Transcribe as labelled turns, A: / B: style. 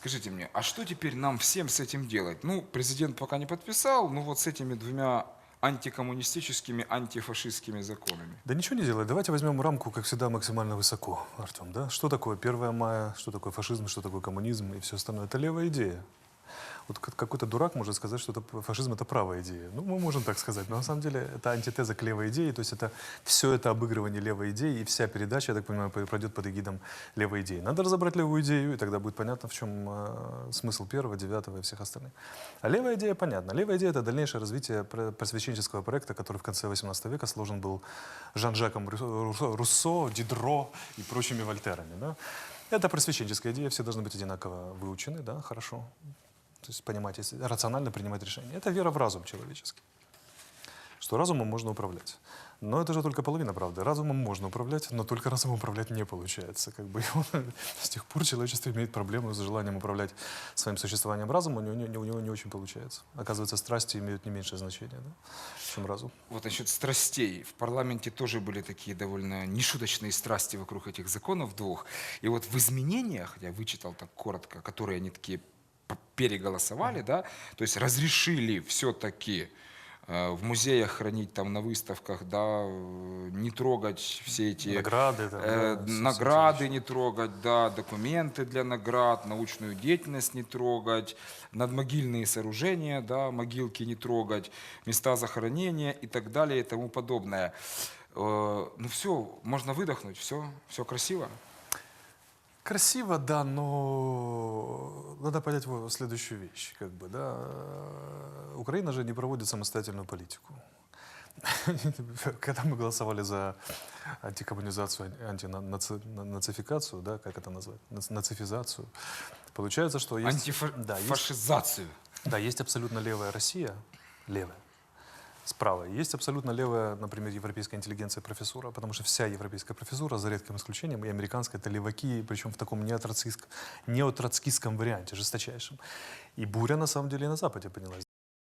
A: Скажите мне, а что теперь нам всем с этим делать? Ну, президент пока не подписал, ну вот с этими двумя антикоммунистическими, антифашистскими законами.
B: Да ничего не делай. Давайте возьмем рамку, как всегда, максимально высоко, Артем. Да? Что такое 1 мая, что такое фашизм, что такое коммунизм и все остальное? Это левая идея. Вот как- какой-то дурак может сказать, что это фашизм это правая идея. Ну, мы можем так сказать, но на самом деле это антитеза к левой идее, то есть это все это обыгрывание левой идеи, и вся передача, я так понимаю, пройдет под эгидом левой идеи. Надо разобрать левую идею, и тогда будет понятно, в чем э, смысл первого, девятого и всех остальных. А левая идея понятна. Левая идея это дальнейшее развитие пр- просвещенческого проекта, который в конце 18 века сложен был Жан-Жаком Руссо, Дидро и прочими Вольтерами. Да? Это просвещенческая идея, все должны быть одинаково выучены, да, хорошо. То есть понимать, рационально принимать решения. Это вера в разум человеческий. Что разумом можно управлять. Но это же только половина правды. Разумом можно управлять, но только разумом управлять не получается. Как бы он- с тех пор человечество имеет проблему с желанием управлять своим существованием разумом, у него, не- у него не очень получается. Оказывается, страсти имеют не меньшее значение, да, чем разум.
A: Вот насчет страстей. В парламенте тоже были такие довольно нешуточные страсти вокруг этих законов двух. И вот в изменениях, я вычитал так коротко, которые они такие переголосовали, да, то есть разрешили все-таки в музеях хранить там на выставках, да, э, не трогать все эти
B: Награды, там,
A: э,
B: да,
A: награды не трогать, да, документы для наград, научную деятельность не трогать, надмогильные сооружения, да, могилки не трогать, места захоронения и так далее и тому подобное. Э, Ну все, можно выдохнуть, все, все красиво.
B: Красиво, да, но надо понять следующую вещь. Как бы, да. Украина же не проводит самостоятельную политику. Когда мы голосовали за антикоммунизацию, антинацификацию, да, как это назвать, Нац- нацифизацию, получается, что есть
A: Антифашизацию.
B: да, есть абсолютно левая Россия, левая, справа. Есть абсолютно левая, например, европейская интеллигенция профессура, потому что вся европейская профессура, за редким исключением, и американская, это леваки, причем в таком неотроцкийск- неотроцкистском варианте, жесточайшем. И буря, на самом деле, и на Западе поднялась.